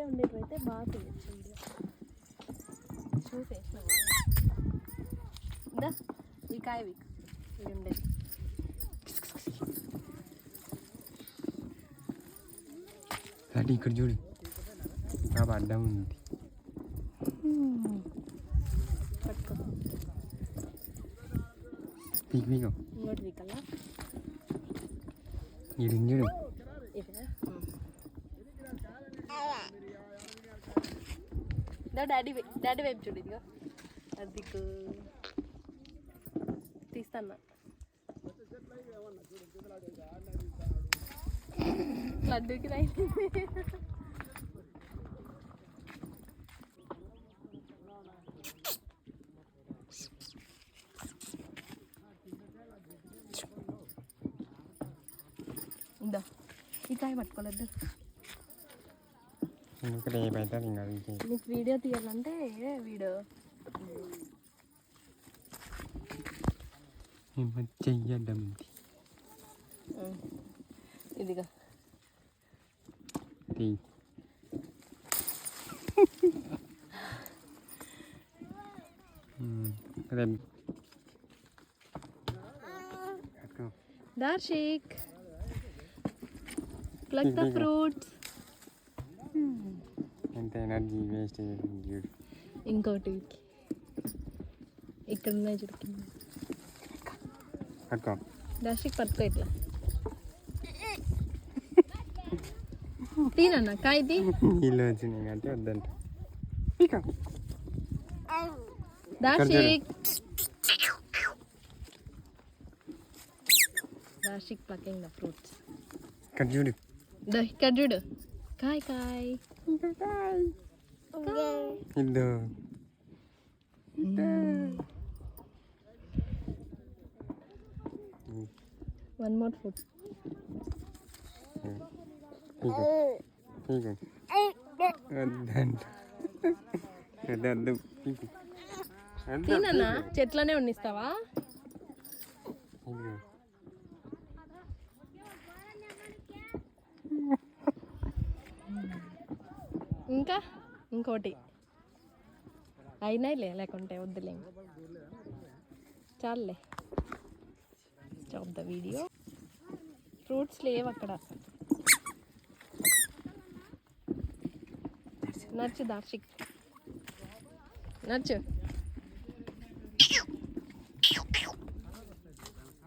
ఊళ్ళో ఉండేటైతే బాగా తీయచ్చు వీడియో చూసేసినావా? ఇందా ఈ కాయవి ఇది ఉండేది ఇక్కడ చూడు. ఇంకా అడ్డం ఉంది. పట్టుకో. పీక్ పీక్. ఇంకోటి వీకల్లా ఇది చూడు. డాడీ వై- డాడీ వైపు చూడు ఇదిగో అది తీస్తాను లడ్డూకి రైట్ ఇందా ఈ కాయ పట్టుకోలేదు ఇంకా రేపు అవుతుంది ఇంకా నీకు వీడియో తీయాలంటే వీడియో చెయ్యి అడ్డం ఉంది ఇదిగా. దార్షిక్ ప్లగ్ ద ఫ్రూట్స్ ఎంత ఎనర్జీ వేస్ట్ చూడు ఇంకోటి. ఇక్కడ ఉన్నాయి చూడు. పట్టుకో దార్షిక్ పట్టుకో ఇట్లా. తీనన్నా కాయ తీ. నీళ్ళు వచ్చినాయి కాబట్టి వద్దంట. Darshik Darshik plucking the fruits ఇక్కడ చూడు. ద ఇక్కడ చూడు. కాయ్ కాయ్ ఇద్దు వన్ మోర్ ఫుడ్ ఇక ఇక వద్దంట వద్దు ఇక తినన్నా చెట్లనే ఉండిస్తావా ఇంకా ఇంకోటి. అయినాయిలే లేకుంటే వద్దులే ఇంక. చాలులే. స్టాప్ ద వీడియో ఫ్రూట్స్ లేవు అక్కడ. నచ్చు దార్షిక్ నచ్చు.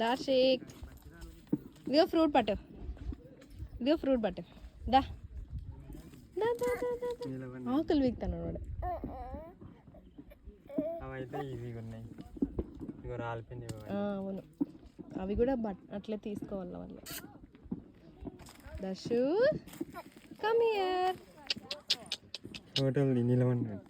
దార్షిక్ ఇదిగో ఫ్రూట్ పట్టు. ఇదిగో ఫ్రూట్ పట్టు. దా దా దా దా దా దా. నిలవండి. ఆకులు వీక్తాను వాడు. అవైతే ఈజీగా ఉన్నాయి. రాలిపోయింది అవును. అవి కూడా బట్ అట్లే తీసుకోవాలి వాళ్ళు. Darshu come here total నిలవండి